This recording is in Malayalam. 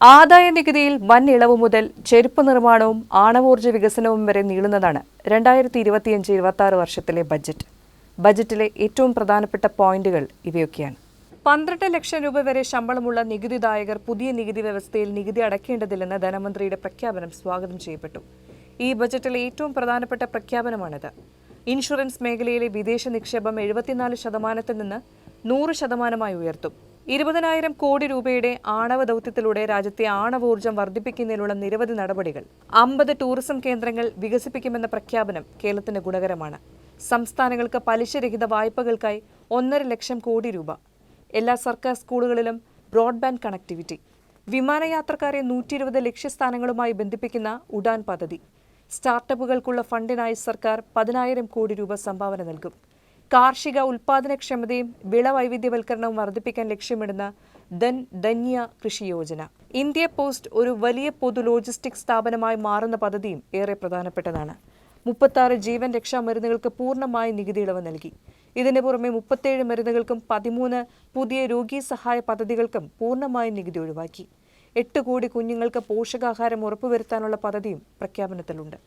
ആദായ നികുതിയിൽ വൻ ഇളവ് മുതൽ ചെരുപ്പ് നിർമ്മാണവും ആണവോർജ വികസനവും വരെ നീളുന്നതാണ് രണ്ടായിരത്തി ഇരുപത്തിയഞ്ച് ഇരുപത്തി ആറ് വർഷത്തിലെ ബജറ്റ് ബജറ്റിലെ ഏറ്റവും പ്രധാനപ്പെട്ട പോയിന്റുകൾ ഇവയൊക്കെയാണ്. പന്ത്രണ്ട് ലക്ഷം രൂപ വരെ ശമ്പളമുള്ള നികുതിദായകർ പുതിയ നികുതി വ്യവസ്ഥയിൽ നികുതി അടയ്ക്കേണ്ടതില്ലെന്ന് ധനമന്ത്രിയുടെ പ്രഖ്യാപനം സ്വാഗതം ചെയ്യപ്പെട്ടു. ഈ ബജറ്റിലെ ഏറ്റവും പ്രധാനപ്പെട്ട പ്രഖ്യാപനമാണിത്. ഇൻഷുറൻസ് മേഖലയിലെ വിദേശ നിക്ഷേപം എഴുപത്തിനാല് ശതമാനത്തിൽ നിന്ന് നൂറ് ശതമാനമായി ഉയർത്തും. ഇരുപതിനായിരം കോടി രൂപയുടെ ആണവ ദൗത്യത്തിലൂടെ രാജ്യത്തെ ആണവോർജം വർദ്ധിപ്പിക്കുന്നതിനുള്ള നിരവധി നടപടികൾ അമ്പത് ടൂറിസം കേന്ദ്രങ്ങൾ വികസിപ്പിക്കുമെന്ന പ്രഖ്യാപനം കേരളത്തിന് ഗുണകരമാണ്. സംസ്ഥാനങ്ങൾക്ക് പലിശരഹിത വായ്പകൾക്കായി ഒന്നര ലക്ഷം കോടി രൂപ. എല്ലാ സർക്കാർ സ്കൂളുകളിലും ബ്രോഡ്ബാൻഡ് കണക്ടിവിറ്റി. വിമാനയാത്രക്കാരെ നൂറ്റി ഇരുപത് ലക്ഷ്യസ്ഥാനങ്ങളുമായി ബന്ധിപ്പിക്കുന്ന ഉഡാൻ പദ്ധതി. സ്റ്റാർട്ടപ്പുകൾക്കുള്ള ഫണ്ടിനായി സർക്കാർ പതിനായിരം കോടി രൂപ സംഭാവന നൽകും. കാർഷിക ഉൽപാദനക്ഷമതയും വിളവൈവിധ്യവൽക്കരണവും വർദ്ധിപ്പിക്കാൻ ലക്ഷ്യമിടുന്ന ധൻ ധന്യ കൃഷി യോജന. ഇന്ത്യ പോസ്റ്റ് ഒരു വലിയ പൊതു ലോജിസ്റ്റിക് സ്ഥാപനമായി മാറുന്ന പദ്ധതിയും ഏറെ പ്രധാനപ്പെട്ടതാണ്. മുപ്പത്താറ് ജീവൻ രക്ഷാ മരുന്നുകൾക്ക് പൂർണമായി നികുതി ഇളവ് നൽകി. ഇതിനു പുറമെ മുപ്പത്തേഴ് മരുന്നുകൾക്കും പതിമൂന്ന് പുതിയ രോഗീ സഹായ പദ്ധതികൾക്കും പൂർണമായി നികുതി ഒഴിവാക്കി. എട്ട് കോടി കുഞ്ഞുങ്ങൾക്ക് പോഷകാഹാരം ഉറപ്പുവരുത്താനുള്ള പദ്ധതിയും പ്രഖ്യാപനത്തിലുണ്ട്.